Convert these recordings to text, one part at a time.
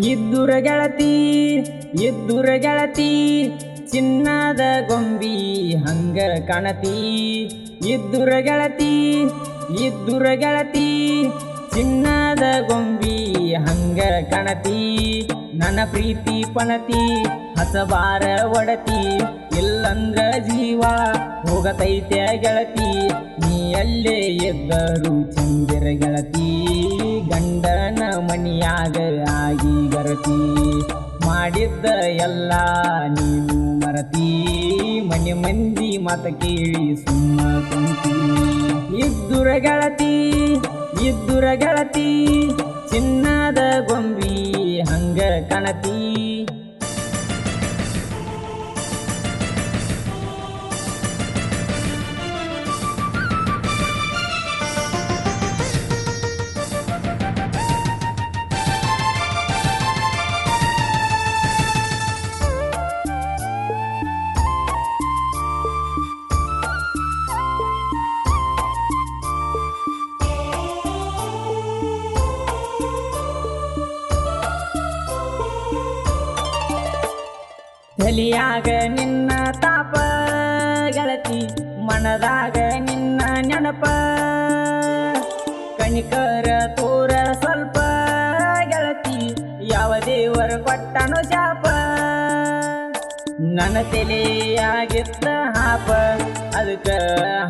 ಇದ್ದುರ ಗೆಳತಿ ಇದ್ದುರ ಗೆಳತಿ ಚಿನ್ನದ ಗೊಂಬಿ ಹಂಗ ಕಾಣತಿ. ಇದ್ದುರ ಗೆಳತಿ ಇದ್ದುರ ಗೆಳತಿ ಚಿನ್ನದ ಗೊಂಬಿ ಹಂಗ ಕಣತಿ, ನನ್ನ ಪ್ರೀತಿ ಪಣತಿ, ಹಸಬಾರ ಒಡತಿ ಇಲ್ಲಂದ್ರ ಜೀವ ಹೋಗತೈತೆ ಗೆಳತಿ ನೀ ಅಲ್ಲೇ ಎದ್ದರು ಚಂದಿರ ಗೆಳತಿ, ಗಂಡನ ಮಣಿಯಾಗ ಆಗಿ ಗರತಿ, ಮಾಡಿದ್ದ ಎಲ್ಲ ನೀನು ಮರತಿ, ಮನೆ ಮಂದಿ ಮತ ಕೇಳಿ ಸುಮ್ಮ ಕುಂತಿ, ಇದ್ದುರ ಗೆಳತಿ. ಇದ್ದುರ ಗೆಳತಿ ಚಿನ್ನದ ಗೊಂಬಿ ಹಂಗ ಕಣತಿ. ತಲಿಯಾಗ ನಿನ್ನ ತಾಪ ಗೆಳತಿ, ಮನದಾಗ ನಿನ್ನ ನೆನಪ. ಕಣಿಕರ ತೋರ ಸ್ವಲ್ಪ ಗೆಳತಿ, ಯಾವ ದೇವರು ಕೊಟ್ಟನು ಶಾಪ. ನನ್ನ ತಲೆಯಾಗಿತ್ತ ಹಾಪ ಅದಕ್ಕ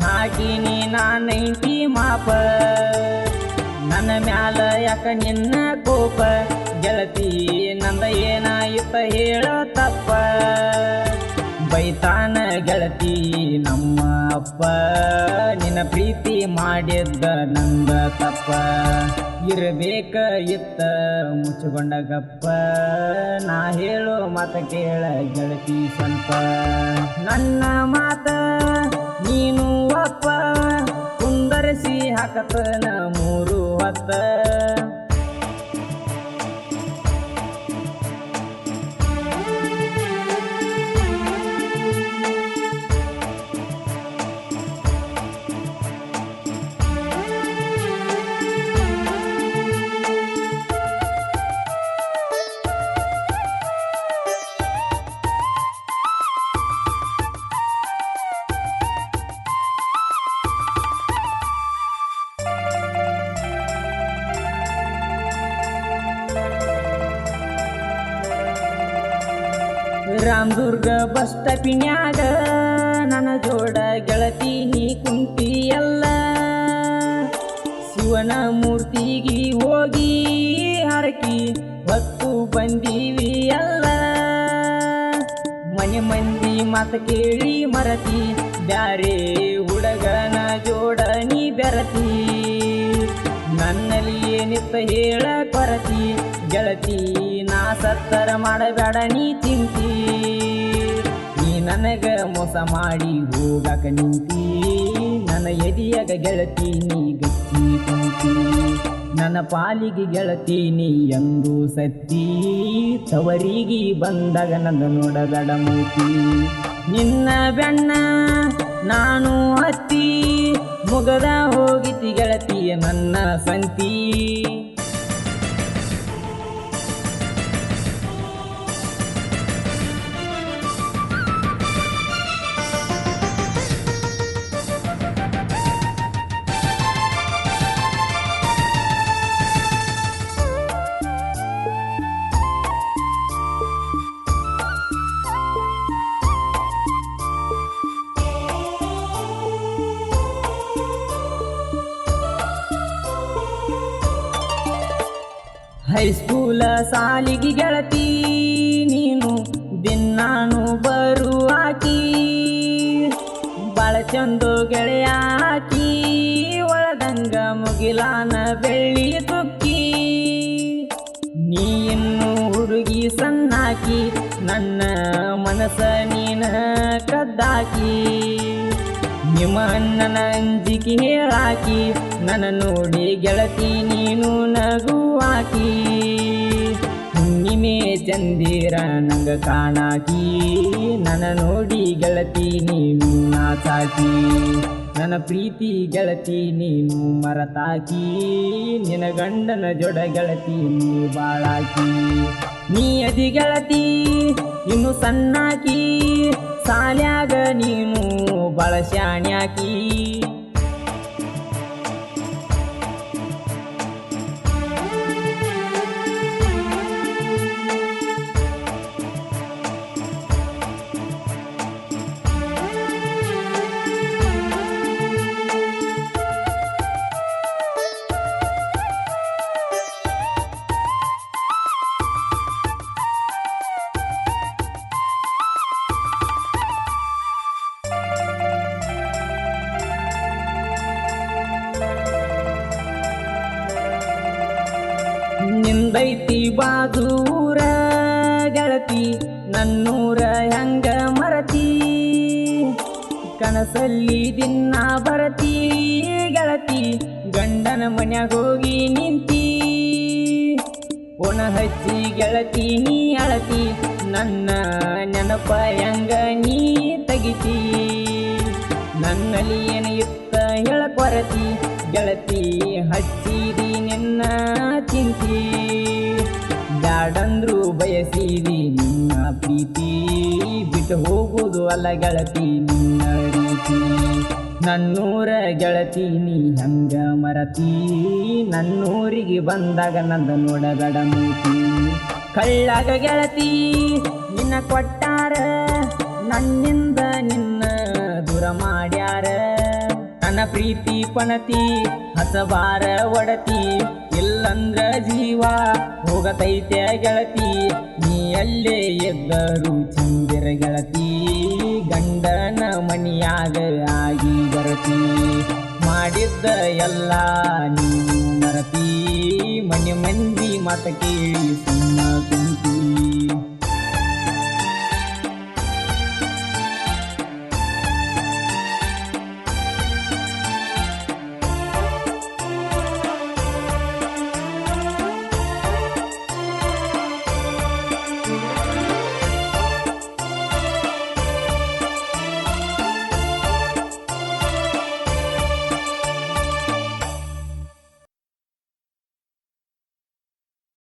ಹಾಕಿನಿ ನಾನೈತಿ ಮಾಪ. ನನ್ನ ಮ್ಯಾಲ ಯಾಕ ನಿನ್ನ ಕೋಪ, ಗೆಳತಿ ನಂದ ಏನಾಯಿತ ಹೇಳ ಗೆಳತಿ, ನಮ್ಮ ಅಪ್ಪ, ನಿನ್ನ ಪ್ರೀತಿ ಮಾಡಿದ್ದ ನಂದ ತಪ್ಪ. ಇರಬೇಕ ಇತ್ತ ಮುಚ್ಚಿಕೊಂಡ ಗಪ್ಪ. ನಾ ಹೇಳೋ ಮಾತ ಕೇಳ ಗೆಳತಿ ಸ್ವಲ್ಪ. ನನ್ನ ಮಾತ ನೀನು ಅಪ್ಪ ಕುಂದರಿಸಿ ಹಾಕತನ ಮೂರು ಹೊತ್ತ. ರಾಮದುರ್ಗ ಬಸ್ ಪಿಣ್ಯಾಗ ನನ್ನ ಜೋಡ ಗೆಳತಿ ನೀ ಕುಂತಿಯಲ್ಲ. ಶಿವನ ಮೂರ್ತಿಗೆ ಹೋಗಿ ಹರಕಿ ಹೊತ್ತು ಬಂದೀವಿ ಅಲ್ಲ ಮನೆ ಮಂದಿ ಮಾತು ಕೇಳಿ ಮರತಿ, ಬ್ಯಾರೆ ಹುಡುಗನ ಜೋಡ ನೀ ಬೆರತಿ. ನನ್ನಲ್ಲಿ ಏನಿತ್ತ ಹೇಳ ಕೊರತಿ, ಗೆಳತಿ ಸತ್ತರ ಮಾಡಬೇಡ ನೀ ಚಿಂತಿ. ನೀ ನನಗ ಮೋಸ ಮಾಡಿ ಹೋಗಕ ನಿಂತಿ. ನನ್ನ ಎದಿಯಾಗ ಗೆಳತಿ ನೀ ಗಚ್ಚಿ ಕುಂತಿ. ನನ್ನ ಪಾಲಿಗೆ ಗೆಳತಿ ನೀ ಎಂದು ಸತ್ತಿ. ತವರಿಗೆ ಬಂದಾಗ ನನ್ನ ನೋಡಬೇಡ ಮೂತಿ. ನಿನ್ನ ಬೆಣ್ಣ ನಾನು ಹತ್ತಿ. ಮುಗದ ಹೋಗಿತಿ ಗೆಳತಿಯ ನನ್ನ ಸಂತಿ. ಹೈಸ್ಕೂಲ ಸಾಲಿಗೆ ಗೆಳತಿ, ನೀನು ದಿನಾನು ಬರುವಾಕಿ. ಬಾಳ ಚಂದು ಗೆಳೆಯ ಹಾಕಿ ಒಳದಂಗ ಮುಗಿಲಾನ ಬೆಳ್ಳಿ ತುಕ್ಕಿ ನೀ ಇನ್ನು ಹುಡುಗಿ ಸಣ್ಣಾಕಿ, ನನ್ನ ಮನಸ್ಸ ನೀನ ಕದ್ದಾಕಿ. ನಿಮ್ಮ ಅಣ್ಣನ ಅಂಜಿಕೆ ಹೇಳಾಕಿ, ನನ್ನ ನೋಡಿ ಗೆಳತಿ ನೀನು ನಗುವಾಕಿ. ಚಂದಿರ ನಂಗ ಕಾಣಾಕಿ, ನನ್ನ ನೋಡಿ ಗೆಳತಿ ನೀನು ನಾಚಾಕಿ. ನನ್ನ ಪ್ರೀತಿ ಗೆಳತಿ ನೀನು ಮರತಾಕಿ ನಿನ ಗಂಡನ ಜೊಡ ಗೆಳತಿ ನೀ ಬಾಳಾಕಿ. ನೀ ಅದಿ ಗೆಳತಿ, ಇನ್ನು ಸಣ್ಣಾಕಿ, ಸಾಲ್ಯಾಗ ನೀನು ಬಾಳ ಬಾದೂರ ಗೆಳತಿ, ನನ್ನೂರ ಹೆಂಗ ಮರತಿ? ಕನಸಲ್ಲಿ ದಿನ ಬರತಿ ಗೆಳತಿ, ಗಂಡನ ಮನ್ಯಾಗ ಹೋಗಿ ನಿಂತಿ. ಒಣ ಹಚ್ಚಿ ಗೆಳತಿ, ನೀ ಅಳತಿ, ನನ್ನ ನೆನಪ ಹೆಂಗ ನೀ ತೆಗಿತಿ? ನನ್ನಲ್ಲಿ ಏನು ಇತ್ತ ಹೇಳಕೊರತಿ ಗೆಳತಿ ಹಚ್ಚಿದಿ ನಿನ್ನ ಚಿಂತಿ. ಬ್ಯಾಡಂದ್ರು ಬಯಸೀರಿ ನಿನ್ನ ಪ್ರೀತಿ. ಬಿಟ್ಟು ಹೋಗುವುದು ಅಲ್ಲ ಗೆಳತಿ, ನಿನ್ನ ರೀತಿ. ನನ್ನೂರ ಗೆಳತಿ, ನೀ ಹಂಗ ಮರತಿ. ನನ್ನೂರಿಗೆ ಬಂದಾಗ ನಂದ ನೋಡಬೇಡ ಮೂತಿ. ಕಳ್ಳಾಗ ಗೆಳತಿ, ನಿನ್ನ ಕೊಟ್ಟಾರ. ನನ್ನಿಂದ ನಿನ್ನ ದೂರ ಮಾಡ್ಯಾರ. ನನ್ನ ಪ್ರೀತಿ, ಪಣತಿ ಹಸಬಾರ ಒಡತಿ. ಇಲ್ಲಂದ್ರ ಜೀವ, ಹೋಗತೈತೆ ಗೆಳತಿ. ನೀ ಅಲ್ಲೇ ಎದ್ದರು ಚಂದಿರ ಗೆಳತಿ. ಗಂಡನ ಮನಿಯಾಗ ಆಗಿ ಬರತಿ. ಮಾಡಿದ್ದ ಎಲ್ಲ ನೀ ಮರತಿ. ಮನೆ ಮಂದಿ ಮತ ಕೇಳಿ ಸುಮ್ಮ ಕುಂತಿ.